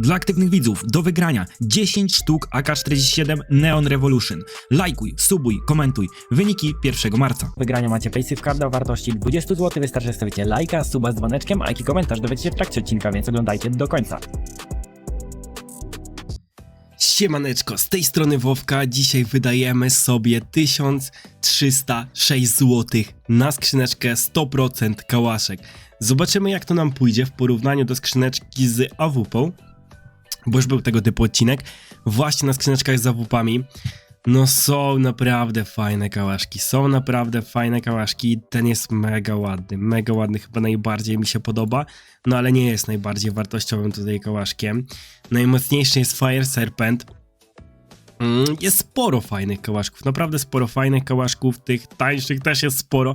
Dla aktywnych widzów do wygrania 10 sztuk AK-47 Neon Revolution. Lajkuj, subuj, komentuj. Wyniki 1 marca. wygrania macie Paysafe Carda o wartości 20 zł. Wystarczy, że stawicie lajka, suba z dzwoneczkiem, a jaki komentarz dowiecie się w trakcie odcinka, więc oglądajcie do końca. Siemaneczko, z tej strony Wowka. Dzisiaj wydajemy sobie 1306 zł na skrzyneczkę 100% kałaszek. Zobaczymy jak to nam pójdzie w porównaniu do skrzyneczki z AWP, bo już był tego typu odcinek. Właśnie na skrzyneczkach z AWP-ami. No są naprawdę fajne kałaszki, są naprawdę fajne kałaszki. Ten jest mega ładny, mega ładny, chyba najbardziej mi się podoba. No ale nie jest najbardziej wartościowym tutaj kałaszkiem. Najmocniejszy jest Fire Serpent. Mm, Jest sporo fajnych kałaszków, naprawdę sporo fajnych kałaszków, tych tańszych też jest sporo,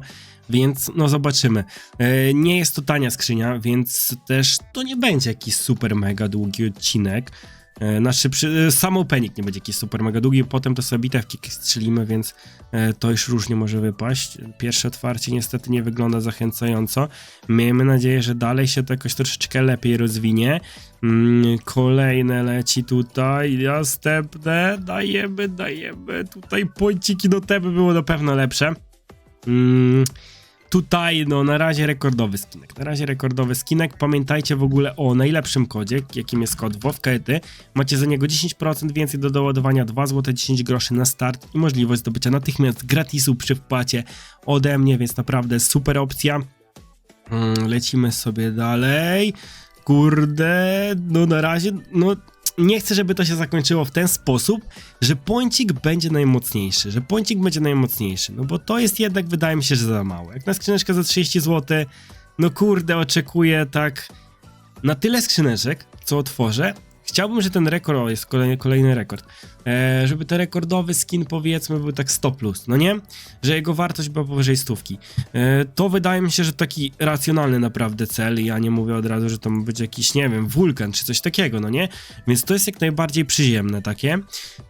więc no zobaczymy. E, Nie jest to tania skrzynia, więc też to nie będzie jakiś super mega długi odcinek. E, Znaczy, przy, e, nie będzie jakiś super mega długi, potem to sobie bitewki strzelimy, więc e, to już różnie może wypaść. Pierwsze otwarcie niestety nie wygląda zachęcająco. Miejmy nadzieję, że dalej się to jakoś troszeczkę lepiej rozwinie. Mm, Kolejne leci tutaj, następne, dajemy, dajemy, tutaj pońciki do te by było na pewno lepsze. Tutaj, no na razie rekordowy skinek. Na razie rekordowy skinek. Pamiętajcie w ogóle o najlepszym kodzie, jakim jest kod WOWKETY. Macie za niego 10% więcej do doładowania, 2 zł 10 groszy na start i możliwość zdobycia natychmiast gratisu przy wpłacie ode mnie, więc naprawdę super opcja. Mm, Lecimy sobie dalej. Kurde, no na razie, no nie chcę, żeby to się zakończyło w ten sposób, że pońcik będzie najmocniejszy, że pońcik będzie najmocniejszy, no bo to jest jednak, wydaje mi się, że za mało. Jak na skrzyneczkę za 30 zł, no kurde, oczekuję tak na tyle skrzyneczek, co otworzę. Chciałbym, że ten rekord, jest kolejny, kolejny rekord, e, żeby ten rekordowy skin powiedzmy był tak 100+, plus, no nie? Że jego wartość była powyżej stówki. E, to wydaje mi się, że taki racjonalny naprawdę cel. Ja nie mówię od razu, że to ma być jakiś, nie wiem, wulkan czy coś takiego, no nie? Więc to jest jak najbardziej przyziemne takie.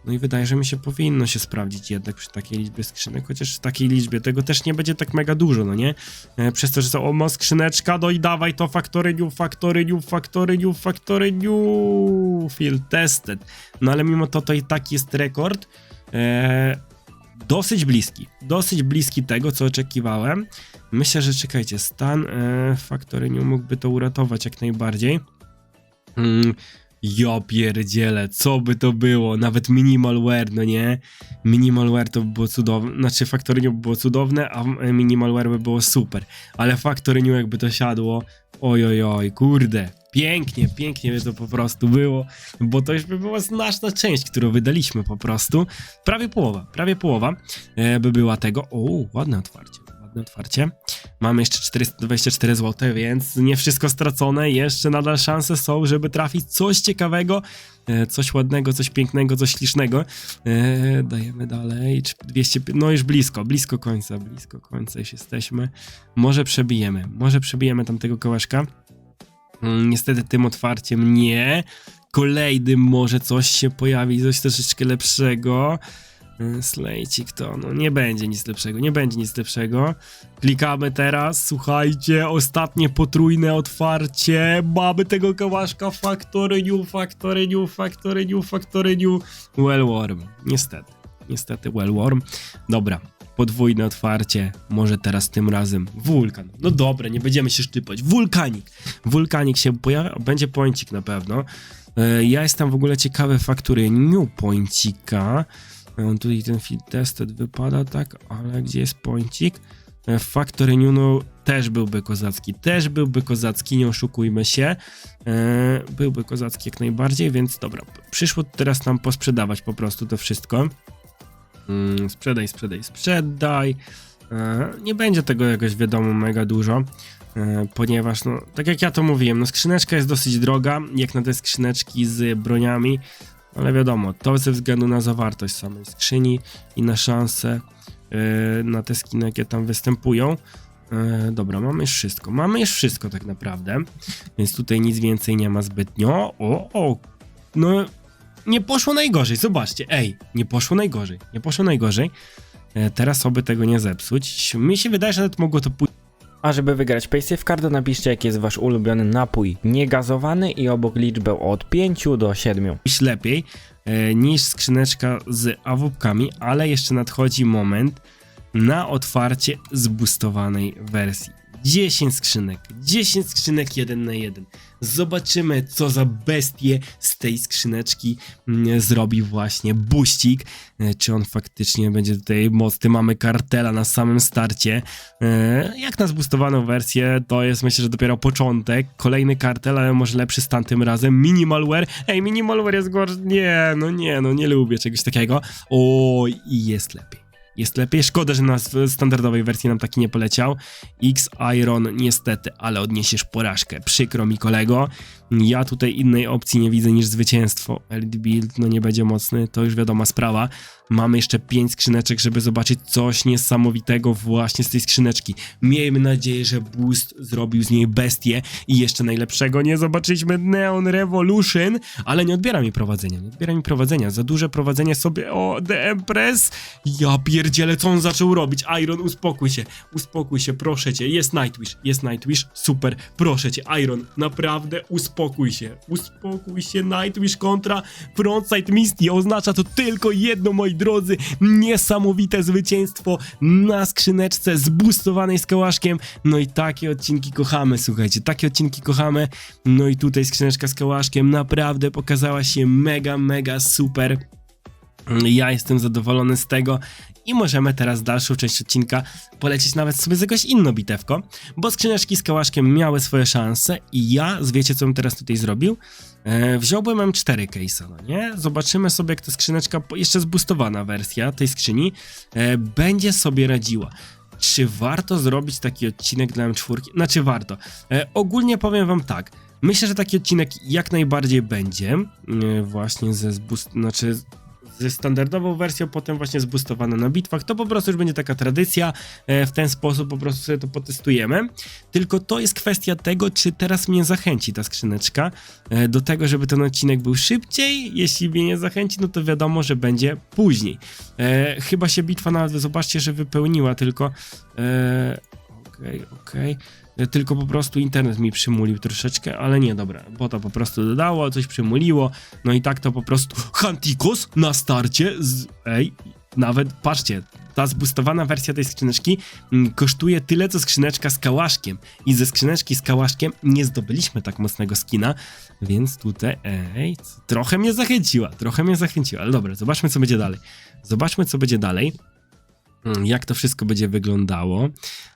No i wydaje, że mi się powinno się sprawdzić jednak przy takiej liczbie skrzynek, chociaż w takiej liczbie tego też nie będzie tak mega dużo, no nie? E, przez to, że są, o ma skrzyneczka, no i dawaj to factory new, factory new, new, field tested. No ale mimo to to i tak jest rekord. E, dosyć bliski. Dosyć bliski tego, co oczekiwałem. Myślę, że czekajcie, stan e, Factory New mógłby to uratować jak najbardziej. Mm, ja pierdzielę, co by to było? Nawet minimalware, no nie? Minimalware to by było cudowne, znaczy Factory New by było cudowne, a minimalware by było super. Ale Factory New jakby to siadło, oj oj oj, kurde. Pięknie, pięknie by to po prostu było, bo to już by była znaczna część, którą wydaliśmy po prostu. Prawie połowa, prawie połowa e, by była tego. O, ładne otwarcie, ładne otwarcie. Mamy jeszcze 424 zł, więc nie wszystko stracone. Jeszcze nadal szanse są, żeby trafić coś ciekawego, e, coś ładnego, coś pięknego, coś ślicznego. E, dajemy dalej. Czy 200, no już blisko, blisko końca, blisko końca już jesteśmy. Może przebijemy, może przebijemy tamtego kołeczka. Mm, Niestety tym otwarciem nie. Kolejnym może coś się pojawi, coś troszeczkę lepszego. Slejcik to, no nie będzie nic lepszego, nie będzie nic lepszego. Klikamy teraz, słuchajcie, ostatnie potrójne otwarcie. Mamy tego kałaszka Factory New, Factory New, Factory New, Factory New. Wellworm, niestety, niestety Wellworm. Dobra, podwójne otwarcie, może teraz tym razem wulkan. No dobra, nie będziemy się szczypać. Wulkanik. Wulkanik się pojawia, będzie pońcik na pewno. E, Ja jestem w ogóle ciekawy faktury New Pońcika. E, Tutaj ten field tested wypada tak, ale gdzie jest pońcik? E, Factory New no, też byłby kozacki, też byłby kozacki, nie oszukujmy się. E, Byłby kozacki jak najbardziej, więc dobra, przyszło teraz nam posprzedawać po prostu to wszystko. Mm, sprzedaj, sprzedaj, sprzedaj. E, nie będzie tego jakoś wiadomo mega dużo, ponieważ no, tak jak ja to mówiłem, no skrzyneczka jest dosyć droga, jak na te skrzyneczki z broniami, ale wiadomo, to ze względu na zawartość samej skrzyni i na szanse e, na te skiny, jakie tam występują. E, dobra, mamy już wszystko. Mamy już wszystko tak naprawdę, więc tutaj nic więcej nie ma zbytnio. O, o, no nie poszło najgorzej, zobaczcie, ej, nie poszło najgorzej, nie poszło najgorzej. E, teraz oby tego nie zepsuć. Mi się wydaje, że nawet mogło to pójść A żeby wygrać Paysafe Cardo napiszcie jaki jest wasz ulubiony napój niegazowany i obok liczbę od 5 do 7. iść lepiej e, niż skrzyneczka z awupkami, ale jeszcze nadchodzi moment na otwarcie zboostowanej wersji. 10 skrzynek, 10 skrzynek 1 na 1. Zobaczymy, co za bestie z tej skrzyneczki mm, zrobi właśnie buścik. E, Czy on faktycznie będzie tutaj mocny? Mamy kartela na samym starcie. E, Jak na zboostowaną wersję, to jest myślę, że dopiero początek. Kolejny kartel, ale może lepszy z tamtym razem. Minimalware. Ej, minimalware jest gorszy. Nie, no nie, no nie lubię czegoś takiego. O, i jest lepiej. Jest lepiej. Szkoda, że na w standardowej wersji nam taki nie poleciał. X Iron niestety, ale odniesiesz porażkę. Przykro mi kolego. Ja tutaj innej opcji nie widzę niż zwycięstwo. Elite Build no nie będzie mocny, to już wiadoma sprawa. Mamy jeszcze 5 skrzyneczek, żeby zobaczyć coś niesamowitego właśnie z tej skrzyneczki. Miejmy nadzieję, że Boost zrobił z niej bestię i jeszcze najlepszego nie zobaczyliśmy Neon Revolution, ale nie odbiera mi prowadzenia, nie odbiera mi prowadzenia. Za duże prowadzenie sobie o Empress. Ja pierdzielę, co on zaczął robić? Iron, uspokój się, uspokój się, proszę cię. Jest Nightwish, jest Nightwish, super, proszę cię, Iron, naprawdę uspokój się. Uspokój się, Nightwish kontra Frontside Misty. Oznacza to tylko jedno, moi drodzy, niesamowite zwycięstwo na skrzyneczce zboostowanej z kałaszkiem. No i takie odcinki kochamy, słuchajcie, takie odcinki kochamy. No i tutaj skrzyneczka z kałaszkiem naprawdę pokazała się mega, mega super. Ja jestem zadowolony z tego i możemy teraz dalszą część odcinka polecieć nawet sobie z jakąś inną bitewką, bo skrzyneczki z kałaszkiem miały swoje szanse i ja, wiecie co bym teraz tutaj zrobił? E, wziąłbym M4 case'a, no nie? Zobaczymy sobie jak ta skrzyneczka, jeszcze zboostowana wersja tej skrzyni, e, będzie sobie radziła. Czy warto zrobić taki odcinek dla M4? Znaczy warto. E, ogólnie powiem wam tak. Myślę, że taki odcinek jak najbardziej będzie. E, właśnie ze zboost... Znaczy ze standardową wersją, potem właśnie zboostowane na bitwach. To po prostu już będzie taka tradycja. E, w ten sposób po prostu sobie to potestujemy. Tylko to jest kwestia tego, czy teraz mnie zachęci ta skrzyneczka e, do tego, żeby ten odcinek był szybciej. Jeśli mnie nie zachęci, no to wiadomo, że będzie później. E, chyba się bitwa nawet, zobaczcie, że wypełniła, tylko okej, okej. E, Tylko po prostu internet mi przymulił troszeczkę, ale nie, dobra, bo to po prostu dodało, coś przymuliło, no i tak to po prostu Hantikos na starcie z... Ej, nawet, patrzcie, ta zboostowana wersja tej skrzyneczki mm, kosztuje tyle, co skrzyneczka z kałaszkiem i ze skrzyneczki z kałaszkiem nie zdobyliśmy tak mocnego skina, więc tutaj, ej, trochę mnie zachęciła, trochę mnie zachęciła, ale dobra, zobaczmy, co będzie dalej. Zobaczmy, co będzie dalej. Mm, jak to wszystko będzie wyglądało.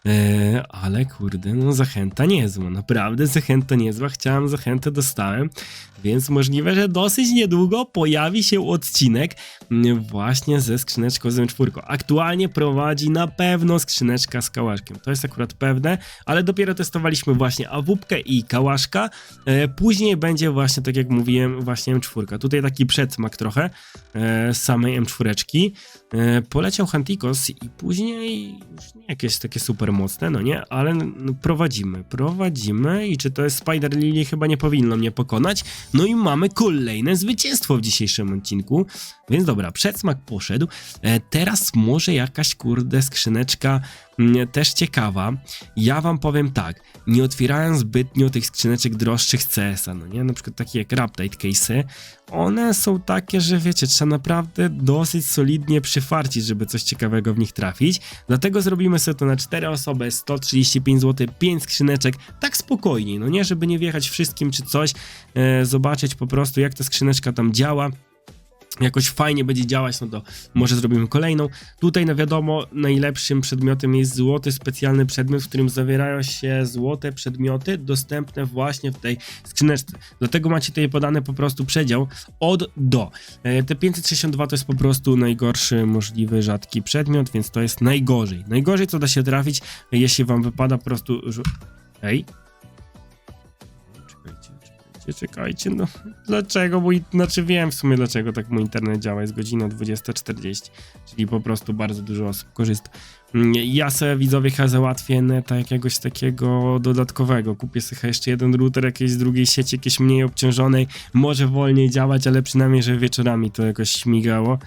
E, ale kurde, no zachęta niezła, naprawdę zachęta niezła. Chciałem, zachętę dostałem, więc możliwe, że dosyć niedługo pojawi się odcinek mm, właśnie ze skrzyneczką z M4. Aktualnie prowadzi na pewno skrzyneczka z kałaszkiem. To jest akurat pewne, ale dopiero testowaliśmy właśnie awupkę i kałaszka. E, później będzie właśnie, tak jak mówiłem, właśnie M4. Tutaj taki przedsmak trochę e, samej M4. E, poleciał Hantikos i później już nie jakieś takie super mocne, no nie, ale no, prowadzimy, prowadzimy i czy to jest Spider Lily chyba nie powinno mnie pokonać. No i mamy kolejne zwycięstwo w dzisiejszym odcinku, więc dobra, przedsmak poszedł. E, teraz może jakaś kurde skrzyneczka też ciekawa. Ja wam powiem tak, nie otwierałem zbytnio tych skrzyneczek droższych CS-a, no nie, na przykład takie jak Raptide case'y, one są takie, że wiecie, trzeba naprawdę dosyć solidnie przyfarcić, żeby coś ciekawego w nich trafić. Dlatego zrobimy sobie to na 4 osoby, 135 zł, 5 skrzyneczek, tak spokojnie, no nie, żeby nie wjechać wszystkim czy coś, e, zobaczyć po prostu jak ta skrzyneczka tam działa. Jakoś fajnie będzie działać, no to może zrobimy kolejną. Tutaj, no wiadomo, najlepszym przedmiotem jest złoty specjalny przedmiot, w którym zawierają się złote przedmioty dostępne właśnie w tej skrzyneczce. Dlatego macie tutaj podany po prostu przedział od do. E, Te 562 to jest po prostu najgorszy możliwy rzadki przedmiot, więc to jest najgorzej. Najgorzej co da się trafić, jeśli wam wypada po prostu... Ej, czekajcie, czekajcie, no. Dlaczego? Mój, znaczy wiem w sumie dlaczego tak mój internet działa, jest godzina 20.40, czyli po prostu bardzo dużo osób korzysta. Mm, Ja sobie widzowie chyba załatwię neta jakiegoś takiego dodatkowego, kupię sobie jeszcze jeden router jakiejś z drugiej sieci, jakiejś mniej obciążonej, może wolniej działać, ale przynajmniej, że wieczorami to jakoś śmigało.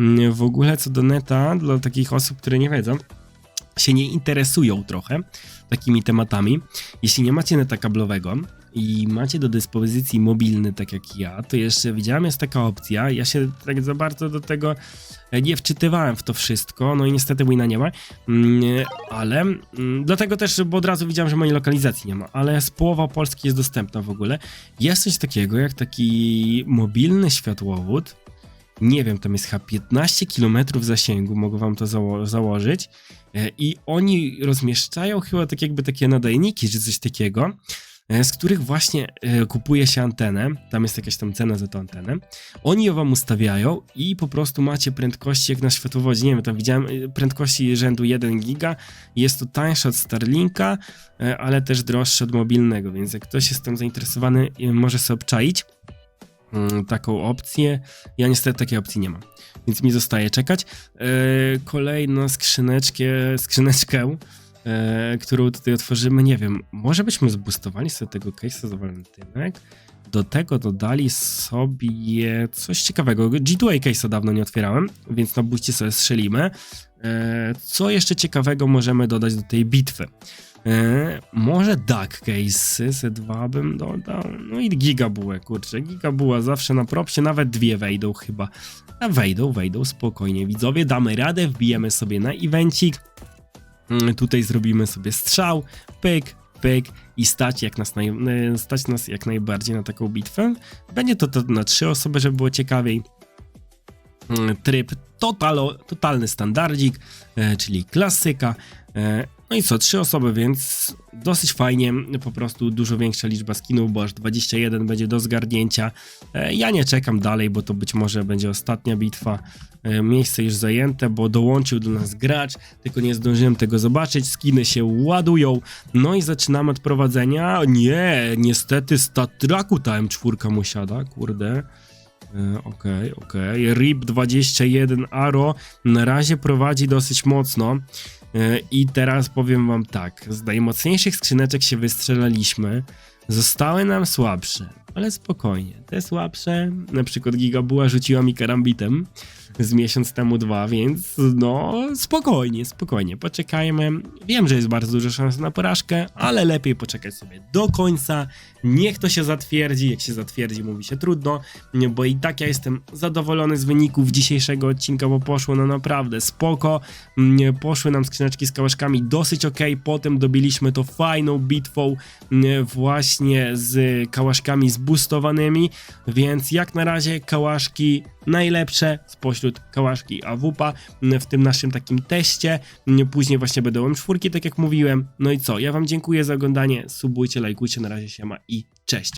Mm, W ogóle co do neta, dla takich osób, które nie wiedzą, się nie interesują trochę takimi tematami, jeśli nie macie neta kablowego i macie do dyspozycji mobilny, tak jak ja, to jeszcze widziałem, jest taka opcja. Ja się tak za bardzo do tego e, nie wczytywałem w to wszystko, no i niestety Wina nie ma, mm, ale mm, dlatego też, bo od razu widziałem, że mojej lokalizacji nie ma, ale z połowa Polski jest dostępna w ogóle. Jest coś takiego jak taki mobilny światłowód. Nie wiem, tam jest chyba 15 km zasięgu, mogę wam to zało- założyć. E, I oni rozmieszczają chyba tak jakby takie nadajniki, czy coś takiego, e, z których właśnie e, kupuje się antenę. Tam jest jakaś tam cena za tą antenę. Oni ją wam ustawiają i po prostu macie prędkości jak na światłowodzie. Nie wiem, tam widziałem prędkości rzędu 1 giga. Jest to tańsze od Starlinka, ale też droższe od mobilnego, więc jak ktoś jest tym zainteresowany, może sobie obczaić taką opcję. Ja niestety takiej opcji nie mam, więc mi zostaje czekać. E, kolejną skrzyneczkę, skrzyneczkę, którą tutaj otworzymy, nie wiem, może byśmy zboostowali sobie tego case'a za walentynek. Do tego dodali sobie coś ciekawego. G2A case'a dawno nie otwierałem, więc na buście sobie strzelimy. E, co jeszcze ciekawego możemy dodać do tej bitwy? E, może Duck Case z 2 bym dodał. No i Gigabułę, kurczę. Gigabuła zawsze na propsie, nawet dwie wejdą chyba. A wejdą, wejdą, spokojnie. Widzowie, damy radę, wbijemy sobie na evencik. Mm, Tutaj zrobimy sobie strzał, pyk, pyk i stać, jak nas naj, e, stać nas jak najbardziej na taką bitwę. Będzie to, to na trzy osoby, żeby było ciekawiej. Mm, Tryb totalo, totalny standardzik, e, czyli klasyka. No i co, trzy osoby, więc dosyć fajnie, po prostu dużo większa liczba skinów, bo aż 21 będzie do zgarnięcia. E, Ja nie czekam dalej, bo to być może będzie ostatnia bitwa. E, Miejsce już zajęte, bo dołączył do nas gracz, tylko nie zdążyłem tego zobaczyć. Skiny się ładują, no i zaczynamy od prowadzenia. Nie, niestety statraku ta M4 mu siada, kurde. E, Okej, okej. RIP 21 Aro na razie prowadzi dosyć mocno. E, I teraz powiem wam tak, z najmocniejszych skrzyneczek się wystrzelaliśmy, zostały nam słabsze, ale spokojnie, te słabsze, na przykład Gigabuła rzuciła mi karambitem z miesiąc temu dwa, więc no spokojnie, spokojnie, poczekajmy. Wiem, że jest bardzo duża szansa na porażkę, ale lepiej poczekać sobie do końca, niech to się zatwierdzi, jak się zatwierdzi mówi się trudno, bo i tak ja jestem zadowolony z wyników dzisiejszego odcinka, bo poszło no naprawdę spoko, poszły nam skrzyneczki z kałaszkami dosyć ok, potem dobiliśmy to fajną bitwą nie, właśnie z kałaszkami zboostowanymi, więc jak na razie kałaszki najlepsze spośród kałaszki AWP w tym naszym takim teście, później właśnie będą M4, tak jak mówiłem, no i co, ja wam dziękuję za oglądanie, subujcie, lajkujcie, na razie się ma i cześć.